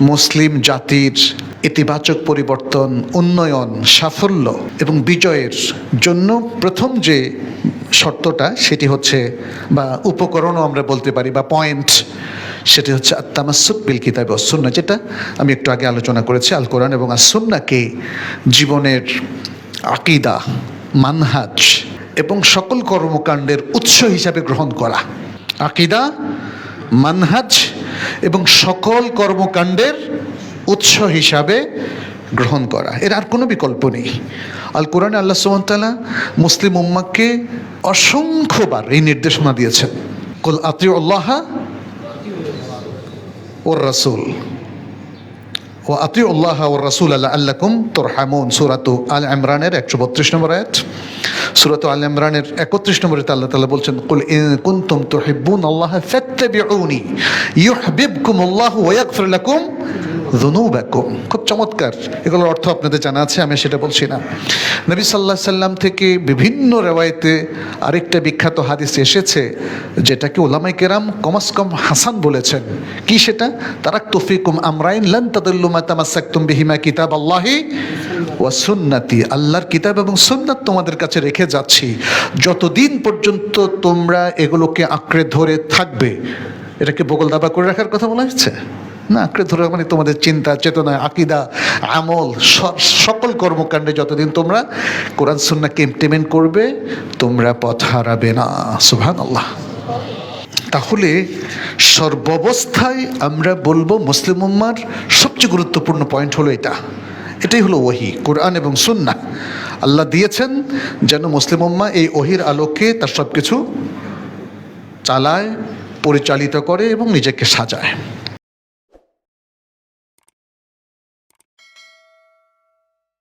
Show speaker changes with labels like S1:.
S1: মুসলিম জাতির ইতিবাচক পরিবর্তন, উন্নয়ন, সাফল্য এবং বিজয়ের জন্য প্রথম যে শর্তটা সেটি হচ্ছে বা উপকরণও আমরা বলতে পারি বা পয়েন্ট সেটি হচ্ছে আত্মামাসুক বিল কিতাব সুন্না যেটা আমি একটু আগে আলোচনা করেছি আল কোরআন এবং আসুন্নাকে জীবনের আকিদা, মানহাজ এবং সকল কর্মকাণ্ডের উৎস হিসাবে গ্রহণ করা। আকিদা, মানহাজ এবং সকল কর্মকাণ্ডের উৎস হিসাবে গ্রহণ করা। এর আর কোনো বিকল্প নেই। আল কোরআনে আল্লাহ সুমতালা মুসলিম উম্মাকে অসংখ্যবার এই নির্দেশনা দিয়েছেন। কল আত্মীয় আল্লাহা ওর রাসুল। ও আতি উল্লাহ ও রাসুল আল্লাহ আল্লাকুম তোর হামুন সুরাতু আল ইমরানের একশো বত্রিশ নম্বর আয়াত। সুরাতু আল ইমরানের একত্রিশ নম্বরে আল্লাহ তালা বলছেন, কুল কুনতুম তুহিব্বুন আল্লাহ ফাত্তাবিউনি ইউহিব্বুকুম আল্লাহ ওয়া ইয়াগফির লাকুম খুব চমৎকার। এগুলোর অর্থ আপনাদের জানা আছে, আমি সেটা বলছি না। নবী সাল্লাহ সাল্লাম থেকে বিভিন্ন রেওয়ায়তে আরেকটা বিখ্যাত হাদিস এসেছে, যেটাকে ওলামাই কেরাম কমাস কম হাসান বলেছেন। কি সেটা? তারাক তফিকুম আমরাইন লান তাদুল্লু মা তামাসসাকতুম বিহিমা কিতাব আল্লাহি ওয়া সুন্নাতি। আল্লাহর কিতাব এবং সুন্নাত তোমাদের কাছে রেখে যাচ্ছি। যতদিন পর্যন্ত তোমরা এগুলোকে আঁকড়ে ধরে থাকবে, এটাকে বগল দাবা করে রাখার কথা বলা হচ্ছে না ধরে মানে তোমাদের চিন্তা, চেতনা, আকিদা, আমল সকল কর্মকাণ্ডে যতদিন তোমরা কোরআন সুন্নাকে ইমপ্লিমেন্ট করবে, তোমরা পথ হারাবে না। সুভান আল্লাহ তাহলে সর্বাবস্থায় আমরা বলব মুসলিম উম্মার সবচেয়ে গুরুত্বপূর্ণ পয়েন্ট হলো এটা। এটাই হলো ওহি, কোরআন এবং সুন্না আল্লাহ দিয়েছেন যেন মুসলিম উম্মা এই ওহির আলোকে তার সব কিছু চালায়, পরিচালিত করে এবং নিজেকে সাজায়।